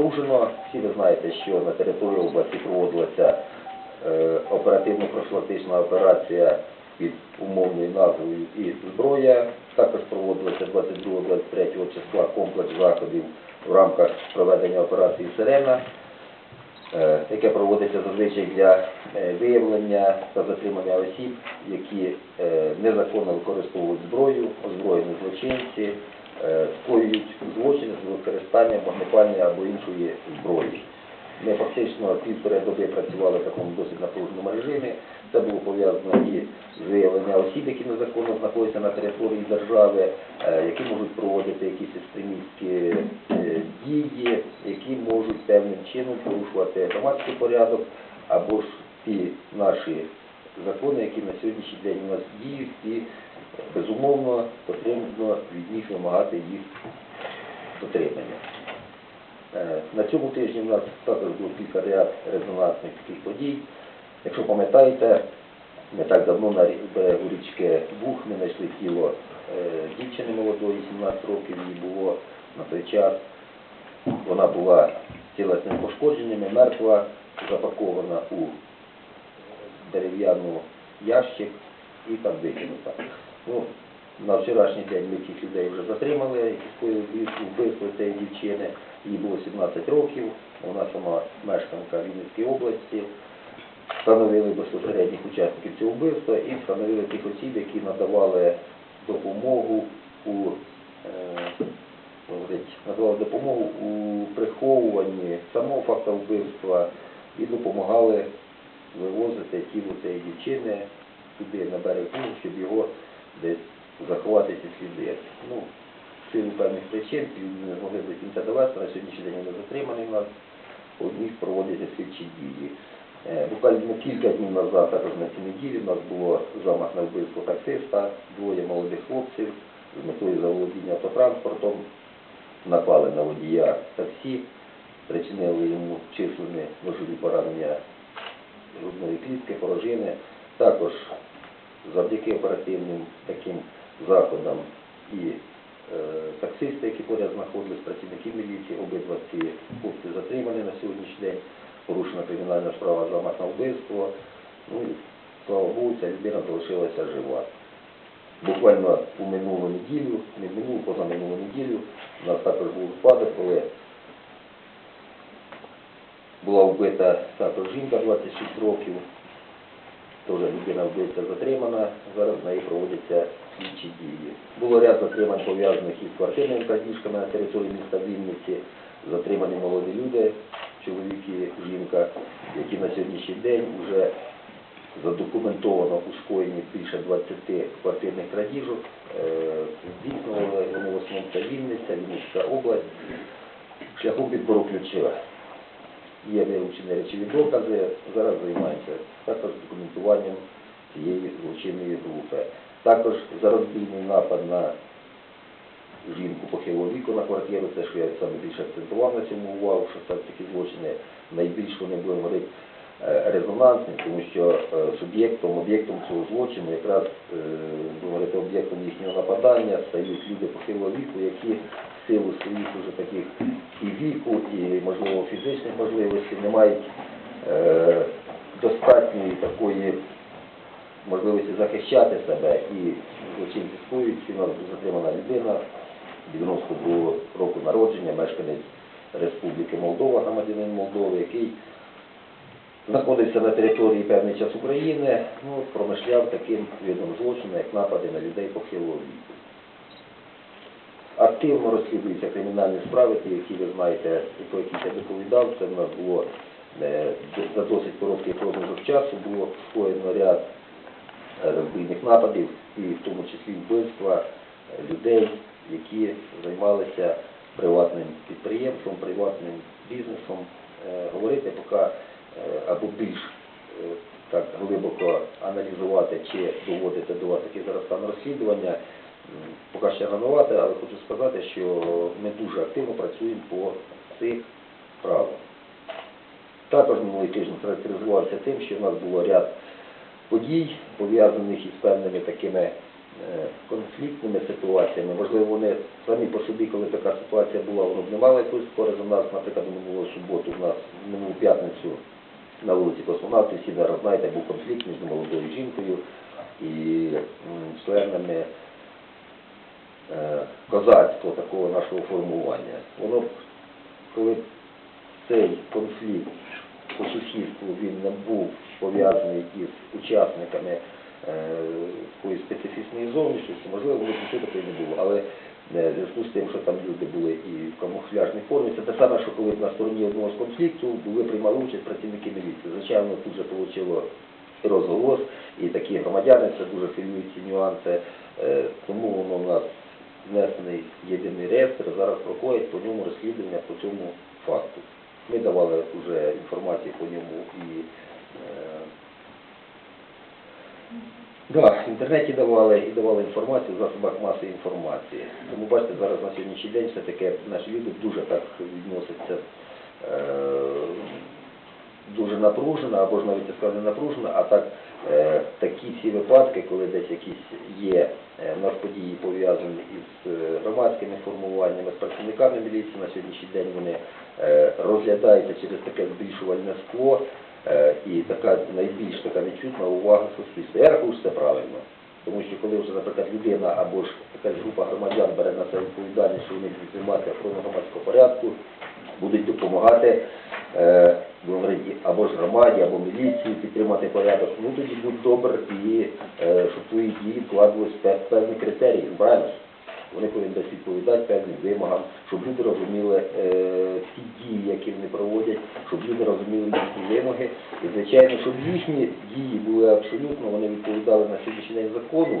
порушено. Всі ви знаєте, що на території області проводилася е, оперативно-профілактична операція під умовною назвою і зброя. Також проводилося 22-23 числа комплекс заходів в рамках проведення операції Сирена, яке проводиться зазвичай для е, виявлення та затримання осіб, які е, незаконно використовують зброю, озброєні злочинці, е, скоюють злочини з використанням вогнепальної або іншої зброї. Ми фактично півтори доби працювали в такому досить напруженому режимі. Це було пов'язано і з виявленням осіб, які незаконно знаходяться на території держави, е, які можуть проводити якісь екстремістські е, дії, які можуть певним чином порушувати громадський порядок, або ж ті наші закони, які на сьогоднішній день у нас діють, і безумовно потрібно від них вимагати їх дотримання. Е, На цьому тижні у нас також було кілька ряд резонансних таких подій. Якщо пам'ятаєте, не так давно на берегу річки Бух ми знайшли тіло е, дівчини молодої, 17 років їй було на той час. Вона була тілесними пошкодженнями, мертва, запакована у дерев'яну ящик і там викинута. Ну, на вчорашній день ми цих людей вже затримали, вбивство цієї дівчини. Їй було 17 років, вона сама мешканка Вінницької області. Встановили безпосередніх учасників цього вбивства і встановили тих осіб, які надавали допомогу у е, надавали допомогу у приховуванні самого факту вбивства і допомагали вивозити тіло цієї дівчини туди на берег щоб його десь заховати ці сліди. Ну, в силу певних причин не змогли до кінця довести, на сьогоднішній день вони затримані в нас, у них проводяться слідчі дії. Е, Буквально кілька днів назад, також на цій неділі, у нас було замах на вбивство таксиста, двоє молодих хлопців з метою заволодіння автотранспортом, напали на водія таксі, причинили йому численні ножові поранення грудної клітки, порожини. Також завдяки оперативним таким заходам і е, таксисти, які поряд знаходились, працівники міліції, обидва ці хлопці затримані на сьогоднішній день, порушена кримінальна справа замах на вбивство. Ну і слава Богу, ця людина залишилася жива. Буквально у минулу неділю, не в минулу, поза минулу неділю, у нас також був випадок, коли була вбита також жінка 26 років, теж людина вбивця затримана, зараз в неї проводяться слідчі дії. Було ряд затримань пов'язаних із квартирними крадіжками на території міста Вінниці, затримані молоді люди, чоловік і жінка, які на сьогоднішній день вже задокументовано у скоєнні більше 20 квартирних крадіжок. Е, Здійснювали в основному це Вінниця, Вінницька область, шляхом підбору ключа. Є вилучені речові докази, зараз займаємося також документуванням цієї злочинної групи. Також зарозбійний напад на жінку похилого віку на квартиру, це що я саме більше акцентував на цьому увагу, що це такі злочини найбільш вони будемо говорити е, резонансні, тому що е, суб'єктом, об'єктом цього злочину, якраз е, говорити, об'єктом їхнього нападання стають люди похилого віку, які силу своїх уже таких і віку, і можливо фізичних можливостей не мають е, достатньої такої можливості захищати себе і злочинці скоюють. У нас затримана людина 92 року народження, мешканець Республіки Молдова, громадянин Молдови, який знаходився на території певний час України, ну, промишляв таким видом злочину, як напади на людей похилого віку. Активно розслідуються кримінальні справи, ті, які ви знаєте, про які я доповідав. Це в нас було е, за досить короткий проміжок часу було скоєно ряд е, розбійних нападів, і в тому числі вбивства е, людей, які займалися приватним підприємством, приватним бізнесом. Говорити поки або більш так глибоко аналізувати чи доводити до вас такий зараз стан розслідування. Поки ще рановато, але хочу сказати, що ми дуже активно працюємо по цих справах. Також минулий тиждень характеризувався тим, що в нас було ряд подій, пов'язаних із певними такими е, конфліктними ситуаціями. Можливо, вони самі по собі, коли така ситуація була, вони б не мали якоїсь такого резонансу. Наприклад, минулого суботу у нас минулу п'ятницю на вулиці Космонавтів, всі зараз знаєте, був конфлікт між молодою жінкою і членами е, козацтва такого нашого формування. Воно, коли цей конфлікт по сусідству він не був пов'язаний із учасниками е, якоїсь специфічної зовнішності, можливо, воно нічого такого не було. Але е, в зв'язку з тим, що там люди були і в камуфляжній формі, це те саме, що коли на стороні одного з конфлікту були приймали участь працівники міліції. Звичайно, тут же отримало розголос, і такі громадяни це дуже хвилюють ці нюанси, Е, тому воно у нас внесений єдиний реєстр, зараз проходить по ньому розслідування по цьому факту. Ми давали вже інформацію по ньому і е, да, в інтернеті давали і давали інформацію в засобах масової інформації. Тому бачите, зараз на сьогоднішній день все-таки наші люди дуже так відносяться е, дуже напружено, або ж навіть я скажу не напружено, а так е, такі всі випадки, коли десь якісь є е, в нас події пов'язані із е, громадськими формуваннями, з працівниками міліції на сьогоднішній день вони е, розглядаються через таке збільшувальне скло е, і така найбільш така відчутна увага суспільства. Я рахую, що це правильно. Тому що коли вже, наприклад, людина або ж якась група громадян бере на себе відповідальність, що вони будуть займати охорону громадського порядку, будуть допомагати е, або ж громаді, або міліції підтримати порядок, ну тоді будь добр і е, щоб твої дії вкладувалися в певні критерії, правильно? Вони повинні десь відповідати певним вимогам, щоб люди розуміли е, ті дії, які вони проводять, щоб люди розуміли їхні вимоги. І, звичайно, щоб їхні дії були абсолютно, вони відповідали на сьогоднішній день закону